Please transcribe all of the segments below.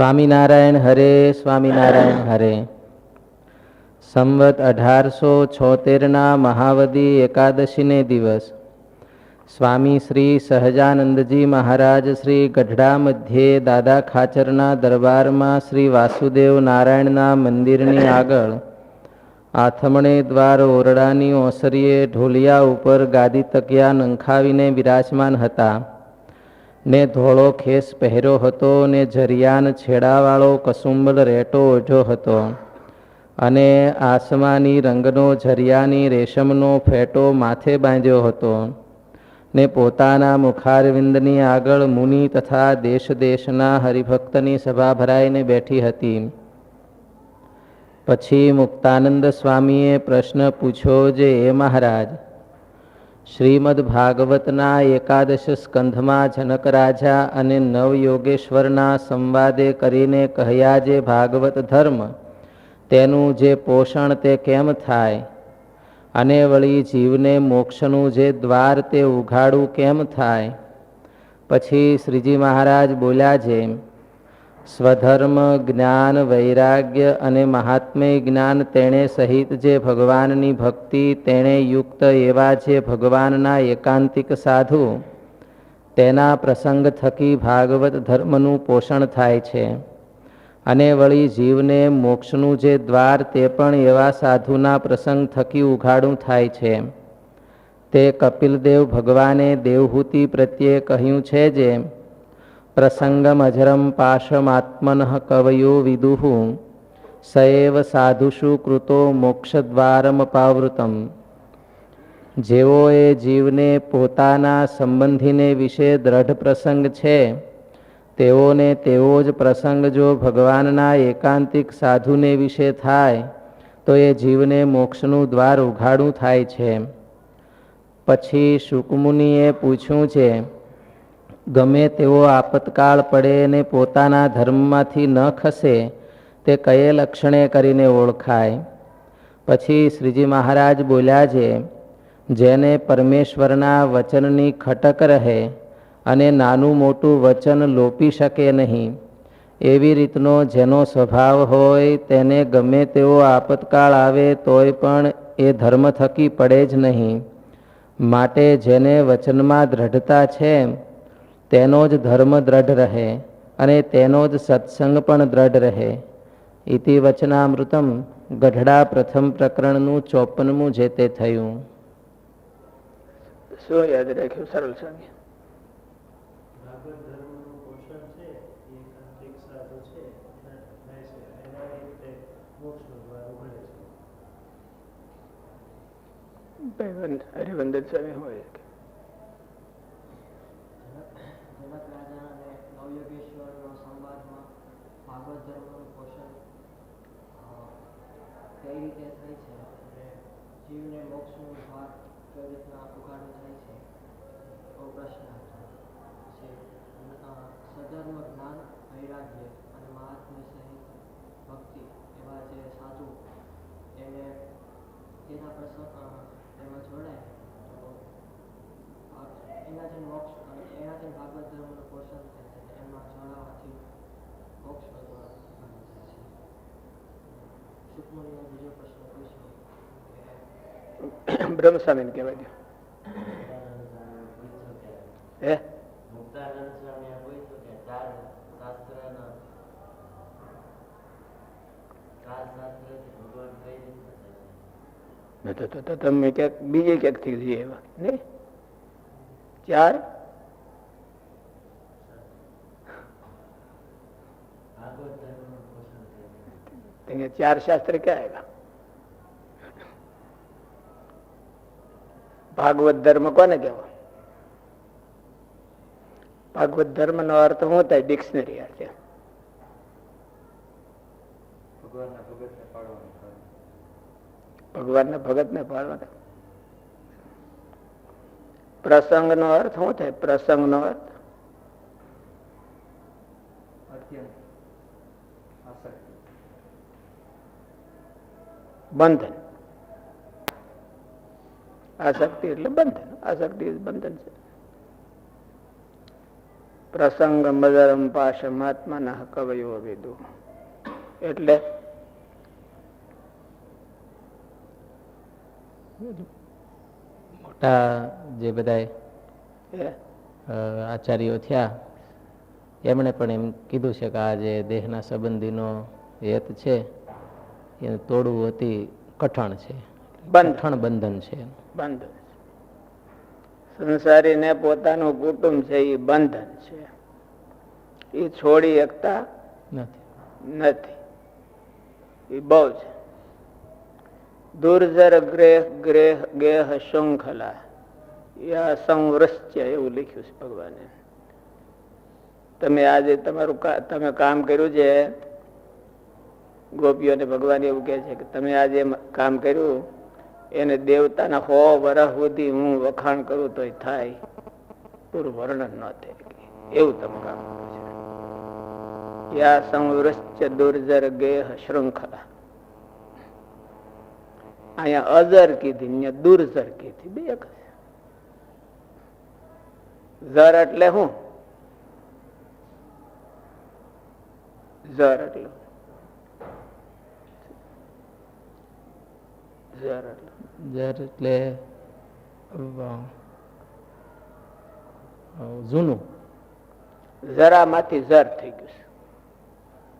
સ્વામિનારાયણ હરે સ્વામિનારાયણ હરે. સંવત અઢારસો છોતેરના મહાવદી એકાદશીને દિવસ. સ્વામી શ્રી સહજાનંદજી મહારાજ શ્રી ગઢડા મધ્યે દાદા ખાચરના દરબારમાં શ્રી વાસુદેવ નારાયણના મંદિરની આગળ આથમણે દ્વાર ઓરડાની ઓસરીએ ઢોલિયા ઉપર ગાદી તકિયા નંખાવીને બિરાજમાન હતા. ને ધોળો ખેસ પહેર્યો હતો ને જરિયાન છેડાવાળો કસુંબલ રેટો ઓઢ્યો હતો. અને આસમાની રંગનો, જરિયાની રેશમનો ફેટો માથે બાંધ્યો હતો. ને પોતાના મુખારવિંદની આગળ મુનિ તથા દેશ દેશના હરિભક્તની સભા ભરાઈને બેઠી હતી. પછી મુક્તાનંદ સ્વામીએ પ્રશ્ન પૂછ્યો જે એ મહારાજ શ્રીમદ ભાગવતના એકાદશ સ્કંધમાં જનક રાજા અને નવયોગેશ્વરના સંવાદે કરીને કહ્યા જે ભાગવત ધર્મ, તેનું જે પોષણ તે કેમ થાય? અને વળી જીવને મોક્ષનું જે દ્વાર તે ઉઘાડું કેમ થાય? પછી શ્રીજી મહારાજ બોલ્યા છે સ્વધર્મ, જ્ઞાન, વૈરાગ્ય અને મહાત્મ્ય જ્ઞાન તેણે સહિત જે ભગવાનની ભક્તિ, તેણે યુક્ત એવા જે ભગવાનના એકાંતિક સાધુ, તેના પ્રસંગ થકી ભાગવત ધર્મનું પોષણ થાય છે. અને વળી જીવને મોક્ષનું જે દ્વાર તે પણ એવા સાધુના પ્રસંગ થકી ઉઘાડું થાય છે. તે કપિલદેવ ભગવાને દેવહૂતિ પ્રત્યે કહ્યું છે જે પ્રસંગમ અજરમ પાશમાત્મન કવયો વિદુઃ એવ સાધુષુ કૃતો મોક્ષદ્વારમપાવૃતમ જેઓએ જીવને પોતાના સંબંધીને વિશે દ્રઢ પ્રસંગ છે તેઓને તેવો જ પ્રસંગ જો ભગવાનના એકાંતિક સાધુને વિશે થાય તો એ જીવને મોક્ષનું દ્વાર ઉઘાડું થાય છે પછી શુકમુનિએ પૂછ્યું છે ગમે તેવો આપતકાળ પડે ને પોતાના ધર્મમાંથી ન ખસે, તે કયે લક્ષણે કરીને ઓળખાય? પછી શ્રીજી મહારાજ બોલ્યા છે, જેને પરમેશ્વરના વચનની ખટક રહે અને નાનું મોટું વચન લોપી શકે નહીં, એવી રીતનો જેનો સ્વભાવ હોય તેને ગમે તેવો આપતકાળ આવે તોય પણ એ ધર્મ થકી પડે જ નહીં. માટે જેને વચનમાં દ્રઢતા છે તેનો જ ધર્મ દ્રઢ રહે અને તેનો જ સત્સંગ પણ દ્રઢ રહે. ઇતિ વચનામૃતમ ગઢડા પ્રથમ પ્રકરણનું ચોપનમું જે તે થયું. શું યાદ રાખ્યું? સરળ સ્વામી ભાગવત ધર્મનું પોષણ છે એ તાંત્રિક સાધુ છે એના થાય છે એના રીતે મોક્ષનું દ્વાર ઉઘડે છે ભાઈ હરિવંદન સ્વામી હોય જનક રાજા અને નવયોગેશ્વરનો સંવાદમાં ભાગવત ધર્મનું પોષણ કઈ રીતે થાય છે અને જીવને મોક્ષનું ભાગ કઈ રીતના ઉગાડું થાય છે? એવો પ્રશ્ન હતો. પછી જ્ઞાન, વૈરાગ્ય અને મહાત્મ્ય સહિત ભક્તિ એવા જે સાધુ, એને તેના પ્રસંગ એમાં જોડાય એનાથી મોક્ષ એનાથી ભાગવત ધર્મનું પોષણ થાય છે એમાં જોડાવાથી મોક્ષ વધવા થાય છે. સુખમણીનો બીજો પ્રશ્ન પૂછ્યો કે બ્રહ્મ સ્વામીને કહેવાય દો હે? મુક્તાનંદ સ્વામીએ પૂછ્યું કે ચાર શાસ્ત્રના ચાર શાસ્ત્રથી ભગવાન કઈ રીતના તો તો- તો તમે ક્યાંક બીજે ક્યાંકથી લઈ એવા નહીં? ચાર? ચાર શાસ્ત્ર ક્યાં આવ્યા ભાગવત ધર્મ કોને કહેવાય ભાગવત ધર્મ નો અર્થ શું થાય? ડિક્શનરી અર્થે ભગવાનના ભગત ને પાડવાના. પ્રસંગ નો અર્થ શું થાય પ્રસંગ નો અર્થ? બંધન. આસક્તિ એટલે બંધન. આસક્તિ બંધન છે. પ્રસંગ મદરમ પાશમાત્માના કવયો વિદુ. એટલે મોટા જે બધા આચાર્યો થયા એમણે પણ એમ કીધું છે કે આ જે દેહના સંબંધીનો હેત છે એને તોડવું અતિ કઠણ છે. કઠણ બંધન છે. બંધન સંસારીને પોતાનું કુટુંબ છે એ બંધન છે. એ છોડી શકતા નથી. નથી. એ બહુ છે. દુર્જર ગ્રેહ ગ્રેહ ગેહ શૃંખલા. યા સંવૃશ્ય એવું લખ્યું છે ભગવાને. તમે આજે તમારું તમે કામ કર્યું છે? ગોપીઓને ભગવાન એવું કહે છે કે તમે આજે કામ કર્યું, એને દેવતાના હો વરસ સુધી હું વખાણ કરું તોય થાય. પૂરું વર્ણન ન થાય. એવું તમે કામ કર્યું છે. યા સંવૃશ્ચ દુર્જર ગેહ શૃંખલા. અહીંયા અઝર કીધી ને દુર્જર કીધી બે ઝર. એટલે શું ઝર એટલે. ઝર એટલે. જૂનું. ઝરામાંથી ઝર થઈ ગયું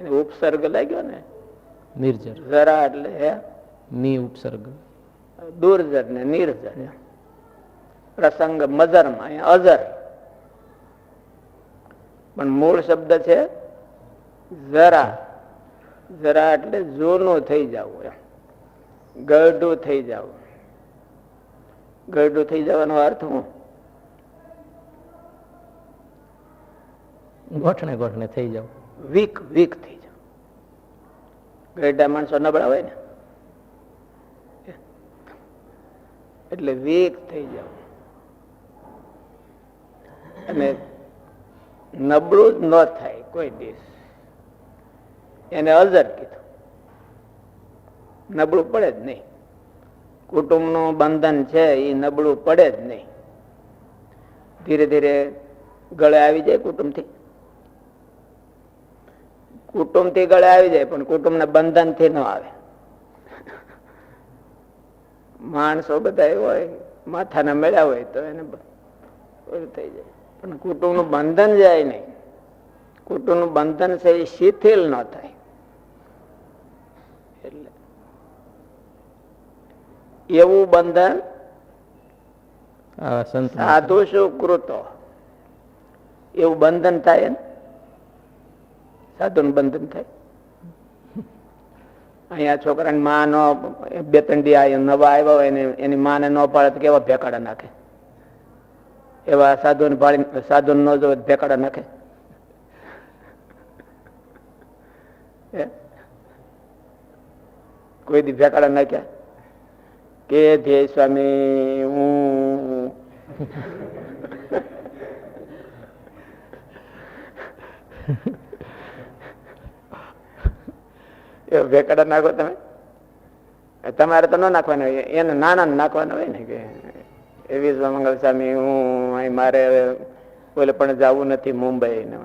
એને ઉપસર્ગ લાગ્યો ને? નિર્જર. જરા એટલે હે? ની ઉપસર્ગ દુર્જર ને નિર્જર પ્રસંગ મજરમાં અજર પણ મૂળ શબ્દ છે જરા જરા એટલે જૂનું થઈ જવું એમ ગરડું થઈ જવું ગરડું થઈ જવાનો અર્થ હું ગોઠણે ગોઠણે થઈ જાવ વીક વીક થઈ જાવ ગરડા માણસો નબળા હોય ને એટલે વીક થઈ જાવ. અને નબળું જ ન થાય કોઈ દેશ એને અજર કીધું. નબળું પડે જ નહીં. કુટુંબનું બંધન છે, એ નબળું પડે જ નહીં. ધીરે ધીરે ગળે આવી જાય કુટુંબથી. કુટુંબથી ગળે આવી જાય, પણ કુટુંબના બંધનથી ન આવે. માણસો બધા હોય માથાના મેળ્યા હોય તો એને ઓલું થઈ જાય. પણ કુટુંબનું બંધન જાય નહીં. કુટુંબનું બંધન છે એ શિથિલ ન થાય. એટલે એવું બંધન સાધુ સુકૃતો. એવું બંધન થાય ને સાધુનું બંધન થાય? અહીંયા છોકરાની માં નો, બે ત્રણ દી નવા આવ્યા એની માને ન પાડે તો કેવા ભેકાડા નાખે? એવા સાધુ પાડી સાધુ ન જો ભેકાડા નાખે? કોઈ દી ભેકાડા નાખ્યા? કે ધ્યેય સ્વામી, હું. એ ભેકડા નાખો તમે? તમારે તો ન નાખવાના હોય એને નાના નાખવાનું હોય ને કે એ મંગલ સ્વામી હું અહીં મારે બોલે પણ જવું નથી મુંબઈ ને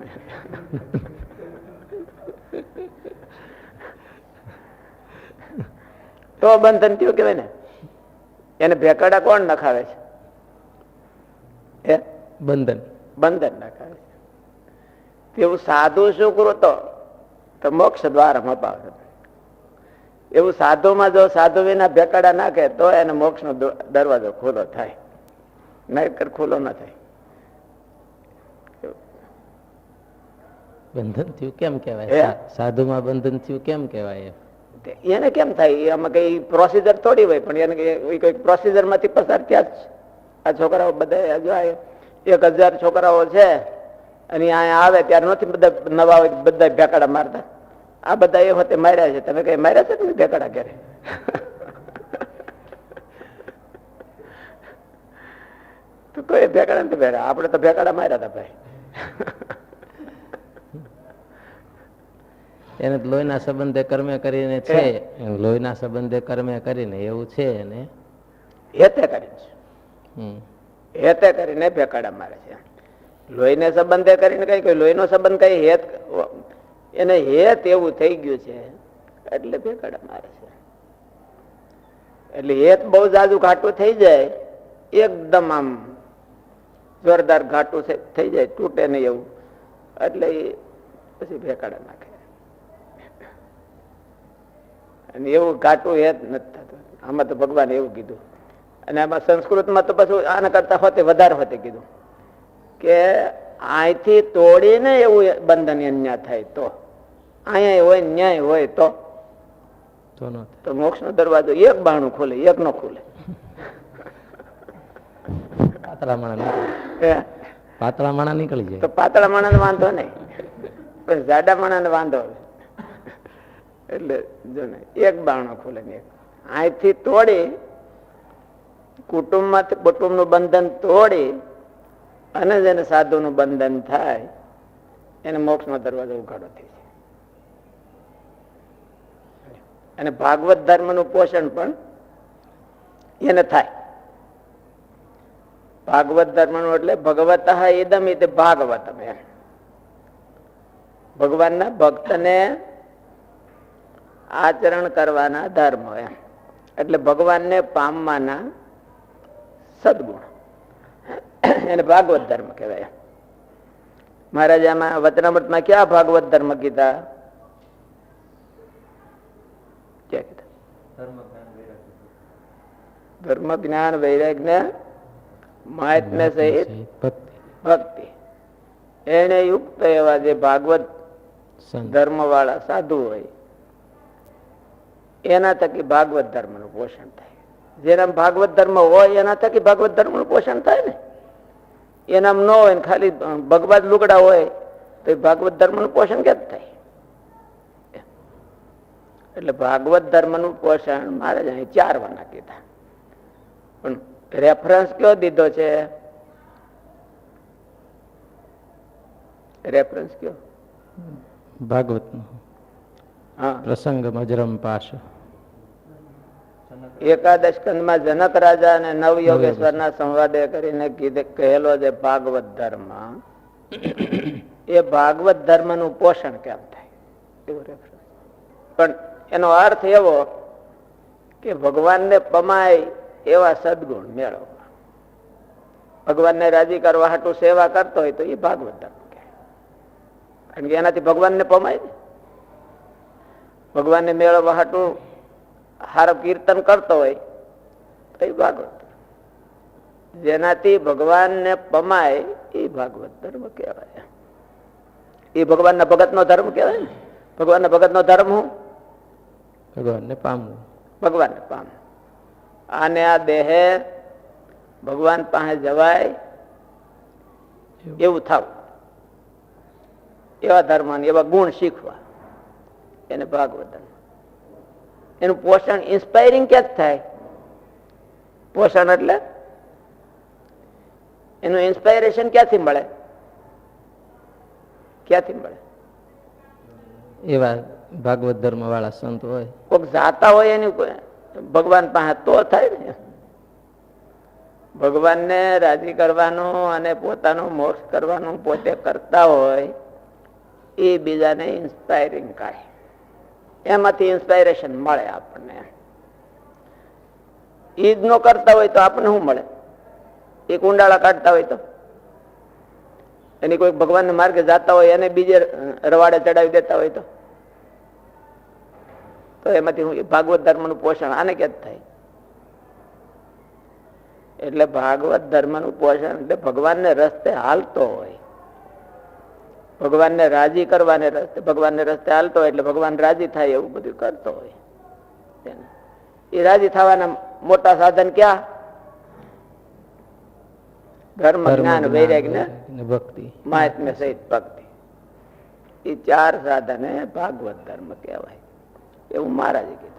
તો બંધન થયું કેવાય ને. એને ભેકડા કોણ નખાવે છે? એ બંધન. બંધન નખાવે છે. તેવું સાધુ શું કરો તો? મોક્ષ દ્વાર અપાવે એવું સાધુમાં જો સાધુ વિના ભેકડા નાખે તો એને મોક્ષનો દરવાજો ખુલ્લો થાય. નહીતર ખુલ્લો ન થાય. બંધન થયું કેમ? કહેવાય? સાધુમાં બંધન થયું કેમ કહેવાય? એને કેમ થાય? આમાં કઈ પ્રોસિજર થોડી હોય પણ એને કઈ- પ્રોસિજરમાંથી પસાર થયા જ આ છોકરાઓ બધા જો એક હજાર છોકરાઓ છે અને અહીંયા આવે ત્યારે નથી બધા નવા હોય બધા ભેકાડા મારતા. આ બધા એ વખતે માર્યા છે. તમે કઈ માર્યા છે કે નહીં ઘેરે? તો એ ભેકાડા નથી ભેરા આપણે તો ભેકાડા માર્યા હતા ભાઈ. એને લોહીના સંબંધે કર્મે કરીને છે. લોહીના સંબંધે કર્મે કરીને એવું છે ને હેતે કરીને છે. હમ. હેતે કરીને ભેકાડા મારે છે. લોહીને સંબંધે કરીને કઈ? કોઈ લોહીનો સંબંધ કઈ? હેત એને હેત એવું થઈ ગયું છે. એટલે ભેકડા મારે છે. એટલે હેત બહુ જાજુ ઘાટું થઈ જાય, એકદમ આમ જોરદાર ઘાટું થઈ જાય, તૂટે નહીં એવું. એટલે પછી ભેકાડા નાખે. અને એવું ઘાટું હેત નથી થતું. આમાં તો ભગવાન એવું કીધું. અને આમાં સંસ્કૃતમાં તો પછી આના કરતા હોતે વધારે હોતે કીધું કે અહીંથી તોડીને એવું બંધન અન્યા થાય તો. અહીંયા હોય ન્યાય હોય તો. ન મોક્ષ નો દરવાજો એક બાણું ખોલે એક નો ખોલે. પાતળા માણા? પાતળા માણા નીકળી તો જાય પાતળા માણસ વાંધો નહીં. પણ જાડા ને વાંધો એટલે જો ને એક બાણો ખોલે ને એક. અહીંથી તોડી કુટુંબમાંથી કુટુંબનું બંધન તોડી અને જેને સાધુનું બંધન થાય એને મોક્ષનો દરવાજો ઉઘાડો થઈ જાય અને ભાગવત ધર્મનું પોષણ પણ એને થાય. ભાગવત ધર્મનું એટલે ભગવત ઇદમ ઇતિ ભાગવત ભગવાનના ભક્તને આચરણ કરવાના ધર્મ એમ. એટલે ભગવાનને પામવાના સદગુણ. એને ભાગવત ધર્મ કહેવાય. મહારાજામાં વચનામૃતમાં ક્યાં ભાગવત ધર્મ કીધા ક્યાં કીધા ધર્મ જ્ઞાન વૈરાગ્ય મહાત્મ્ય સહિત ભક્તિ ભક્તિ એને યુક્ત એવા જે ભાગવત ધર્મ વાળા સાધુ હોય એના થકી ભાગવત ધર્મનું પોષણ થાય. જેના ભાગવત ધર્મ હોય એના થકી ભાગવત ધર્મનું પોષણ થાય ને. એનામ ન હોય ને ખાલી ભગવત લુગડા હોય તો ભાગવત ધર્મનું પોષણ કેમ થાય? એટલે ભાગવત ધર્મનું પોષણ મારે અહીં ચાર વાના કીધા. પણ રેફરન્સ કયો દીધો છે? રેફરન્સ કયો? ભાગવત પ્રસંગ મજરમ પાશ. એકાદશ કંદમાં જનક રાજા અને નવ યોગેશ્વર. ના સંવાદે કરીને કીધે કહેલો છે ભાગવત ધર્મ. એ ભાગવત ધર્મનું પોષણ કેમ થાય? એવું. પણ એનો અર્થ એવો કે ભગવાનને પમાય એવા સદગુણ મેળવવા. ભગવાનને રાજી કરવા હાટુ સેવા કરતો હોય તો એ ભાગવત ધર્મ કારણ કે એનાથી ભગવાનને પમાય ને. ભગવાનને મેળવવા હાટું હાર કીર્તન કરતો હોય તો એ ભાગવત જેનાથી ભગવાનને પમાય એ ભાગવત ધર્મ કહેવાય. એ ભગવાનના ભગતનો ધર્મ કહેવાય ને. ભગવાનના ભગતનો ધર્મ હું? ભગવાનને પામવું. ભગવાનને પામ. અને આ દેહે ભગવાન પાસે જવાય એવું. થવું. એવા ધર્મ એવા ગુણ શીખવા. એને ભાગવતન. એનું પોષણ ઇન્સ્પાયરિંગ ક્યાં થાય? પોષણ એટલે એનું ઇન્સ્પાયરેશન ક્યાંથી મળે? ક્યાંથી મળે? એવા ભાગવત ધર્મ વાળા સંત હોય. કોઈક જાતા હોય એની ભગવાન પાસે તો થાય ને. ભગવાનને રાજી કરવાનું અને પોતાનું મોક્ષ કરવાનું પોતે કરતા હોય, એ બીજાને ઇન્સ્પાયરિંગ કાય એમાંથી ઇન્સ્પાયરેશન મળે આપણને. ઈદ નો કરતા હોય તો આપણને શું મળે? એ કુંડાળા કાઢતા હોય તો. એની કોઈ ભગવાનના માર્ગે જાતા હોય, એને બીજે રવાડે ચડાવી દેતા હોય તો. તો એમાંથી હું ભાગવત ધર્મનું પોષણ આને કે થાય? એટલે ભાગવત ધર્મનું પોષણ એટલે ભગવાનને રસ્તે હાલતો હોય. ભગવાનને રાજી કરવાને રસ્તે ભગવાનને રસ્તે હાલતો હોય એટલે ભગવાન રાજી થાય એવું બધું કરતો હોય. એ રાજી થવાના મોટા સાધન ક્યાં? ધર્મ જ્ઞાન વૈરાગ્ય ને ભક્તિ. મહાત્મ્ય સહિત ભક્તિ. એ ચાર સાધને ભાગવત ધર્મ કહેવાય. એવું મહારાજે કીધું.